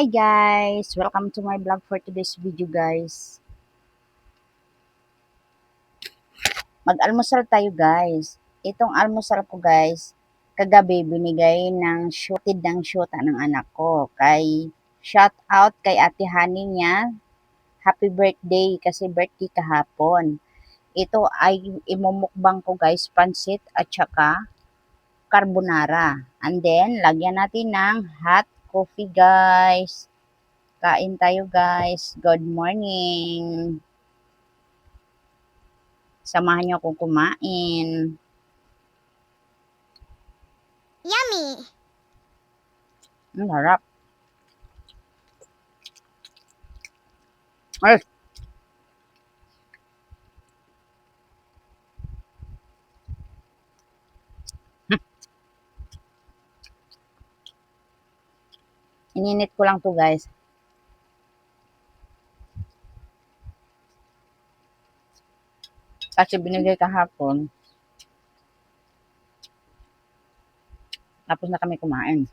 Hi guys! Welcome to my vlog for today's video guys. Mag-almusal tayo guys. Itong almusal ko guys, kagabi binigay ng shootid ng shoota ng anak ko. Kay shout out kay ate Honey niya. Happy birthday kasi birthday kahapon. Ito ay imumukbang ko guys, pansit at saka carbonara. And then, lagyan natin ng hot coffee guys. Kain tayo guys. Good morning. Samahan niyo akong kumain. Yummy! Ang harap. Ay! Ininit ko lang to guys. Kasi binigay kahapon. Tapos na kami kumain.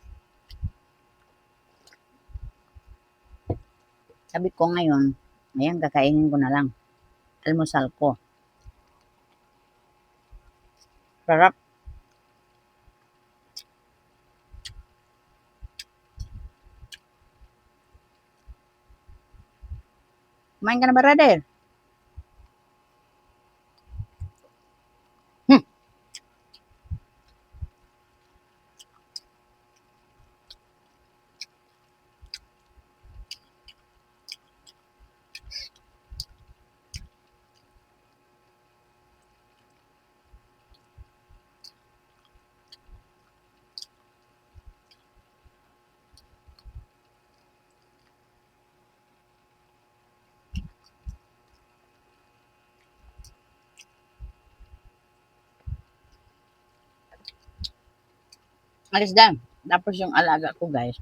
Sabi ko ngayon, ayan, kakainin ko na lang. Almusal ko. Sarap. Kumain ka na Alis dan. Tapos yung alaga ko, guys,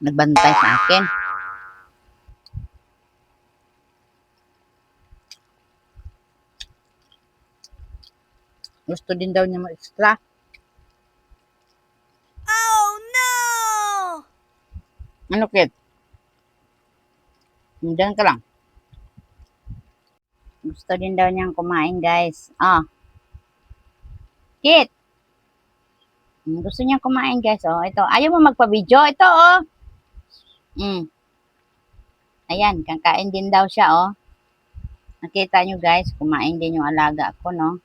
nagbantay sa akin. Gusto din daw niya mag-extra. Oh no! Ano, kid? Diyan ka lang. Gusto din daw niyang kumain, guys. Ah. Kit! Mm, Gusto niyang kumain, guys. Oh, ito. Ayaw mo magpa-video? Ito, oh. Mm. Ayan, kakain din daw siya, oh. Nakita niyo, guys, kumain din yung alaga ko, no?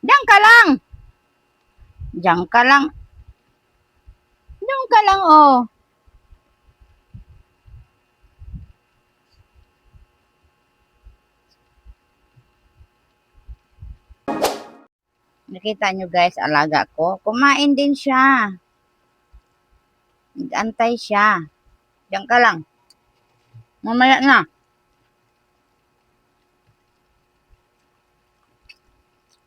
Diyan ka lang! Diyan ka lang. Diyan ka lang, oh. Nakita nyo guys, alaga ko. Kumain din siya. Nag-antay siya. Diyan ka lang. Mamaya na.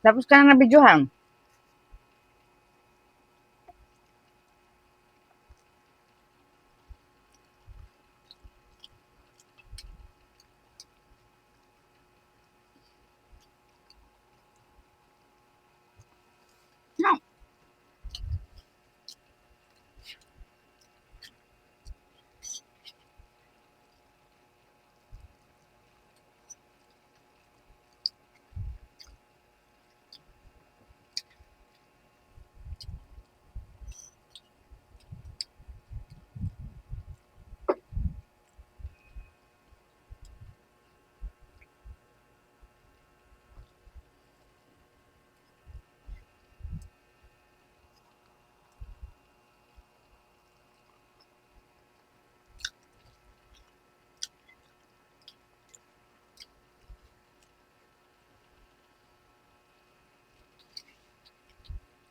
Tapos ka na na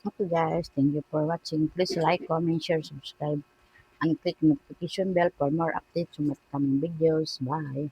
Okay guys, thank you for watching. Please like, comment, share, subscribe, and click notification bell for more updates on upcoming videos. Bye!